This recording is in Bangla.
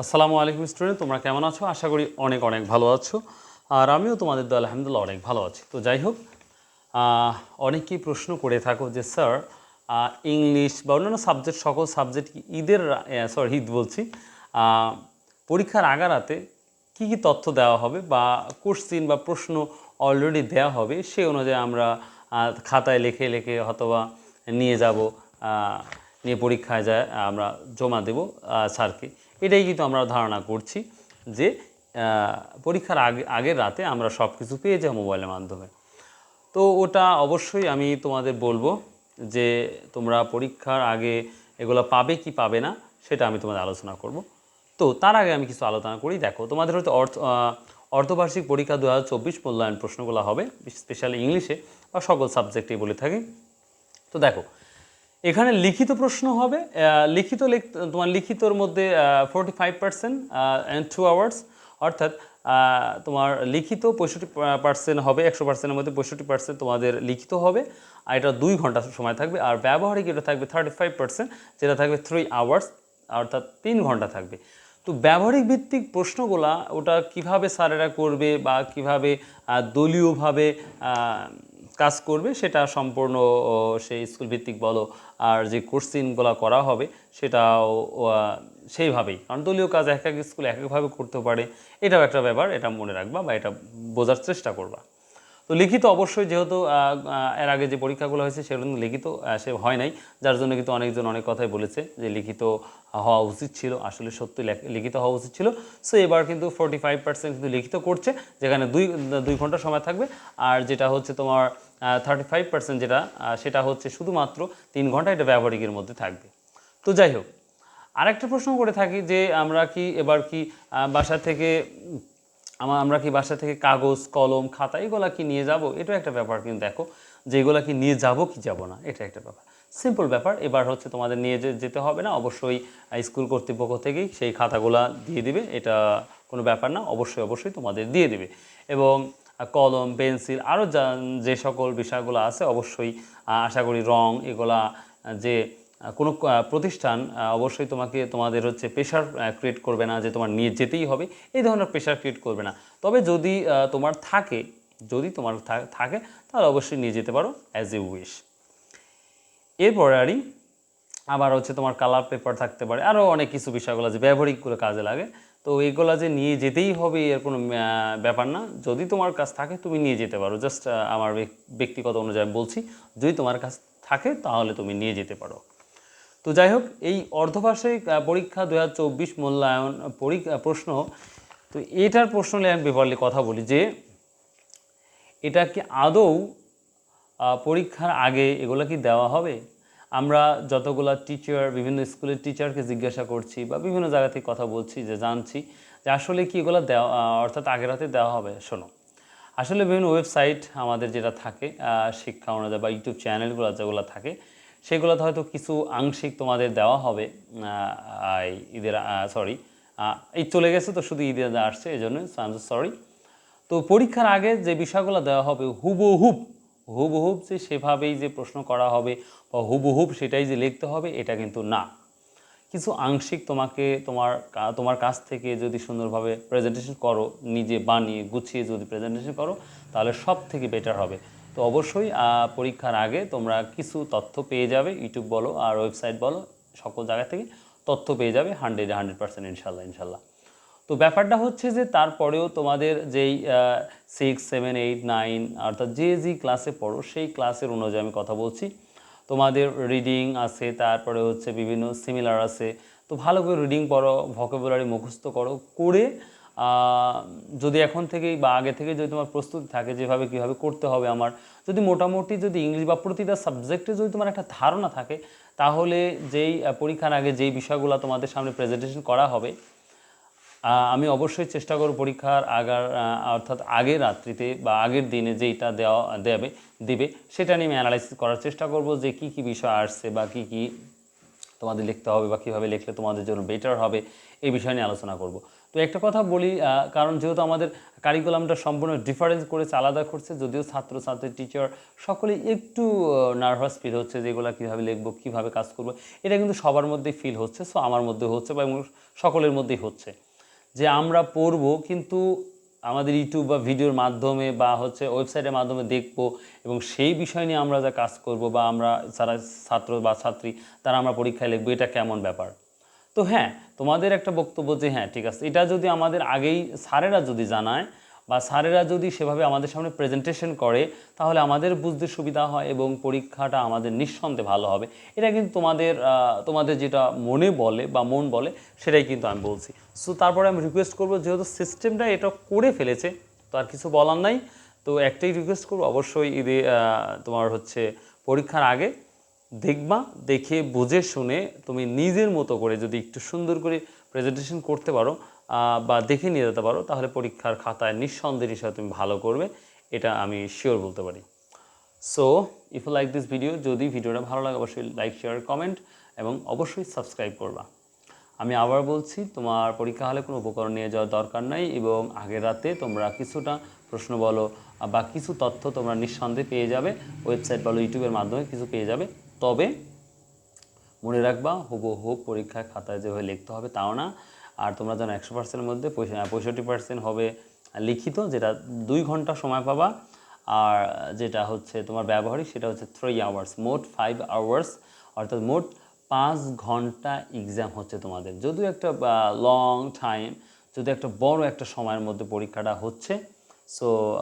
আসসালামু আলাইকুম স্টুডেন্ট, তোমরা কেমন আছো? আশা করি অনেক অনেক ভালো আছো। আর আমিও তোমাদের দল, আলহামদুলিল্লাহ, অনেক ভালো আছি। তো যাই হোক অনেকেই প্রশ্ন করে থাকো যে, স্যার ইংলিশ বা অন্যান্য সাবজেক্ট, সকল সাবজেক্ট ঈদের সরি ঈদ বলছি পরীক্ষার আগারাতে কি কি তথ্য দেওয়া হবে বা কোশ্চিন বা প্রশ্ন অলরেডি দেওয়া হবে, সে অনুযায়ী আমরা খাতায় লিখে লেখে অথবা নিয়ে যাব নিয়ে পরীক্ষায় যায় আমরা জমা দেব স্যারকে। এটাই কিন্তু আমরা ধারণা করছি যে পরীক্ষার আগে, আগের রাতে আমরা সব কিছু পেয়ে যাই মোবাইলের মাধ্যমে। তো ওটা অবশ্যই আমি তোমাদের বলব যে, তোমরা পরীক্ষার আগে এগুলো পাবে কি পাবে না, সেটা আমি তোমাদের আলোচনা করব। তো তার আগে আমি কিছু আলোচনা করি। দেখো, তোমাদের হয়তো অর্থ অর্ধবার্ষিক পরীক্ষা দু হাজার চব্বিশ মূল্যায়ন প্রশ্নগুলো হবে, স্পেশালি ইংলিশে বা সকল সাবজেক্টেই বলে থাকি। তো দেখো এখানে লিখিত প্রশ্ন হবে লিখিত লিখ- তোমার লিখিতর মধ্যে forty five percent and two hours অর্থাৎ তোমার লিখিত পঁয়ষট্টি পার্সেন্ট হবে, একশো পার্সেন্টের মধ্যে পঁয়ষট্টি পার্সেন্ট তোমাদের লিখিত হবে, আর এটা দুই ঘণ্টা সময় থাকবে, আর ব্যবহারিক এটা থাকবে থার্টি ফাইভ পার্সেন্ট যেটা থাকবে থ্রি আওয়ার্স অর্থাৎ তিন ঘণ্টা থাকবে। তো ব্যবহারিক ভিত্তিক প্রশ্নগুলা, ওটা কীভাবে স্যারেরা করবে বা কীভাবে দলীয়ভাবে কাজ করবে, সেটা সম্পূর্ণ সেই স্কুল ভিত্তিক বলো আর যে কোর্সিনগুলো করা হবে, সেটাও সেইভাবেই। কারণ দলীয় কাজ এক এক স্কুল এক একভাবে করতে পারে, এটাও একটা ব্যাপার, এটা মনে রাখবা বা এটা বোঝার চেষ্টা করবা। তো লিখিত অবশ্যই যেহেতু এর আগে যে পরীক্ষাগুলো হয়েছে সেগুলো লিখিত সে হয় নাই। যার জন্য কিন্তু অনেকজন অনেক কথাই বলেছে যে লিখিত হওয়া উচিত ছিল, আসলে সত্যি লিখিত হওয়া উচিত ছিল। সো এবার কিন্তু ফোর্টি ফাইভ পার্সেন্ট কিন্তু লিখিত করছে, যেখানে দুই দুই ঘণ্টা সময় থাকবে। আর যেটা হচ্ছে তোমার থার্টি ফাইভ পার্সেন্ট যেটা সেটা হচ্ছে শুধুমাত্র তিন ঘণ্টা এটা ব্যবহারিকের মধ্যে থাকবে। তো যাই হোক, আরেকটা প্রশ্ন করে থাকি যে আমরা কি, এবার কি বাসা থেকে উম, আমা- আমরা কি বাসা থেকে কাগজ কলম খাতা এগুলা কি নিয়ে যাব? এটা একটা ব্যাপার কিন্তু দেখো যে এগুলা কি নিয়ে যাব কি যাব না এটা একটা ব্যাপার। সিম্পল ব্যাপার এবার হচ্ছে তোমাদের নিয়ে যেতে হবে না অবশ্যই স্কুল কর্তৃপক্ষ থেকেই সেই খাতাগুলা দিয়ে দিবে এটা কোনো ব্যাপার না অবশ্যই অবশ্যই তোমাদের দিয়ে দিবে। এবং কলম পেন্সিল আরও যা সকল বিষয়গুলো আছে অবশ্যই আশা করি রং এগুলা যে কোনো প্রতিষ্ঠান অবশ্যই তোমাকে, তোমাদের হচ্ছে প্রেশার ক্রিয়েট করবে না যে তোমার নিয়ে যেতেই হবে। এই ধরনের প্রেশার ক্রিয়েট করবে না। তবে যদি তোমার থাকে, যদি তোমার থাকে, তাহলে অবশ্যই নিয়ে যেতে পারো অ্যাজ এ উইশ এরপরে আরই আবার হচ্ছে তোমার কালার পেপার থাকতে পারে। আরও অনেক কিছু বিষয়গুলো যে ব্যবহারিকগুলো কাজে লাগে। তো এগুলো যে নিয়ে যেতেই হবে, এর কোনো ব্যাপার না। যদি তোমার কাছ থাকে, তুমি নিয়ে যেতে পারো। জাস্ট আমার ব্যক- ব্যক্তিগত অনুযায়ী বলছি, যদি তোমার কাছ থাকে, তাহলে তুমি নিয়ে যেতে পারো। তো যাই হোক, এই অর্ধবার্ষিক পরীক্ষা দু হাজার চব্বিশ মূল্যায়ন পরীক্ষা প্রশ্ন। তো এটার প্রশ্ন নিয়ে আমি বিপরলি কথা বলি যে, এটা কি আদৌ পরীক্ষার আগে এগুলো কি দেওয়া হবে? আমরা যতগুলা টিচার বিভিন্ন স্কুলের টিচারকে জিজ্ঞাসা করছি বা বিভিন্ন জায়গা থেকে কথা বলছি, যে জানছি যে আসলে কি এগুলো দেওয়া অর্থাৎ আগের রাতে দেওয়া হবে। শোনো, আসলে বিভিন্ন ওয়েবসাইট আমাদের যেটা থাকে শিক্ষা অনুযায়ী বা ইউটিউব চ্যানেলগুলো যেগুলো থাকে সেগুলোতে হয়তো কিছু আংশিক তোমাদের দেওয়া হবে ঈদের সরি এই চলে গেছে তো শুধু ঈদের আসছে, এই জন্য সরি তো পরীক্ষার আগে যে বিষয়গুলো দেওয়া হবে, হুবহুব হুবহুব যে সেভাবেই যে প্রশ্ন করা হবে বা হুবহুব সেটাই যে লিখতে হবে, এটা কিন্তু না। কিছু আংশিক তোমাকে তোমার তোমার কাছ থেকে যদি সুন্দরভাবে প্রেজেন্টেশন করো, নিজে বানিয়ে গুছিয়ে যদি প্রেজেন্টেশন করো, তাহলে সব থেকে বেটার হবে। তো অবশ্যই পরীক্ষার আগে তোমরা কিছু তথ্য পেয়ে যাবে ইউটিউব বলো আর ওয়েবসাইট বলো, সকল জায়গা থেকে তথ্য পেয়ে যাবে হান্ড্রেড হান্ড্রেড পার্সেন্ট ইনশাল্লাহ ইনশাল্লাহ। তো ব্যাপারটা হচ্ছে যে তারপরেও তোমাদের যেই সিক্স সেভেন এইট নাইন অর্থাৎ যে যে ক্লাসে পড়ো, সেই ক্লাসের অনুযায়ী আমি কথা বলছি। তোমাদের রিডিং আছে, তারপরে হচ্ছে বিভিন্ন সিমিলার আছে। তো ভালো করে রিডিং পড়ো ভকেবুলারি মুখস্থ করো, করে যদি এখন থেকেই বা আগে থেকে যদি তোমার প্রস্তুতি থাকে যেভাবে কীভাবে করতে হবে আমার, যদি মোটামুটি যদি ইংলিশ বা প্রতিটা সাবজেক্টে যদি তোমার একটা ধারণা থাকে, তাহলে যেই পরীক্ষার আগে যেই বিষয়গুলো তোমাদের সামনে প্রেজেন্টেশন করা হবে আমি অবশ্যই চেষ্টা করব পরীক্ষার আগার অর্থাৎ আগের রাত্রিতে বা আগের দিনে যেইটা দেওয়া, দেবে, দিবে, সেটা নিয়ে আমি অ্যানালাইসিস করার চেষ্টা করব যে কি কি বিষয় আসছে বা কি কি তোমাদের লিখতে হবে বা কীভাবে লিখলে তোমাদের জন্য বেটার হবে, এই বিষয় নিয়ে আলোচনা করব। তো একটা কথা বলি কারণ যেহেতু আমাদের কারিকুলামটা সম্পূর্ণ ডিফারেন্স করেছে, আলাদা করছে, যদিও ছাত্র ছাত্রী টিচার সকলেই একটু নার্ভাস ফিল হচ্ছে যে এগুলো কীভাবে লিখব, কীভাবে কাজ করব। এটা কিন্তু সবার মধ্যেই ফিল হচ্ছে সো আমার মধ্যে হচ্ছে বা সকলের মধ্যেই হচ্ছে। যে আমরা পড়ব কিন্তু আমাদের ইউটিউব বা ভিডিওর মাধ্যমে বা হচ্ছে ওয়েবসাইটের মাধ্যমে দেখব এবং সেই বিষয় নিয়ে আমরা যা কাজ করব বা আমরা যারা ছাত্র বা ছাত্রী, তারা আমরা পরীক্ষায় লিখব, এটা কেমন ব্যাপার? তো হ্যাঁ তোমাদের একটা বক্তব্য যে হ্যাঁ ঠিক আছে, এটা যদি আমাদের আগেই স্যারেরা যদি জানায় বা স্যারেরা যদি সেভাবে আমাদের সামনে প্রেজেন্টেশন করে, তাহলে আমাদের বুঝতে সুবিধা হয় এবং পরীক্ষাটা আমাদের নিঃসন্দেহে ভালো হবে। এটা কিন্তু তোমাদের তোমাদের যেটা মনে বলে বা মন বলে, সেটাই কিন্তু আমি বলছি। সো তারপরে আমি রিকোয়েস্ট করব, যেহেতু সিস্টেমটা এটা করে ফেলেছে, তো আর কিছু বলার নাই। তো একটাই রিকোয়েস্ট করব, অবশ্যই ঈদে তোমার হচ্ছে পরীক্ষার আগে দেখবা, দেখে বুঝে শুনে তুমি নিজের মতো করে যদি একটু সুন্দর করে প্রেজেন্টেশন করতে পারো বা দেখে নিয়ে যেতে পারো, তাহলে পরীক্ষার খাতায় নিঃসন্দেহের হিসাবে তুমি ভালো করবে, এটা আমি শিওর বলতে পারি। So if you like this video যদি ভিডিওটা ভালো লাগে, অবশ্যই লাইক শেয়ার কমেন্ট এবং অবশ্যই সাবস্ক্রাইব করবা। আমি আবার বলছি, তোমার পরীক্ষা হলে কোনো উপকরণ নিয়ে যাওয়ার দরকার নাই এবং আগের রাতে তোমরা কিছুটা প্রশ্ন বলো বা কিছু তথ্য তোমরা নিঃসন্দেহে পেয়ে যাবে ওয়েবসাইট বলো ইউটিউবের মাধ্যমে কিছু পেয়ে যাবে। তবে মনে রাখবা, হুবহু পরীক্ষায় খাতায় যেভাবে লিখতে হবে তাও না। আর তোমরা যেন একশো পার্সেন্টের মধ্যে পঁয়ষ- পঁয়ষট্টি পার্সেন্ট হবে লিখিত, যেটা দুই ঘণ্টা সময় পাবা। আর যেটা হচ্ছে তোমার ব্যবহারিক, সেটা হচ্ছে থ্রি আওয়ার্স মোট ফাইভ আওয়ার্স অর্থাৎ মোট পাঁচ ঘণ্টা এক্সাম হচ্ছে তোমাদের। যদিও একটা লং টাইম যদি একটা বড় একটা সময়ের মধ্যে পরীক্ষাটা হচ্ছে সো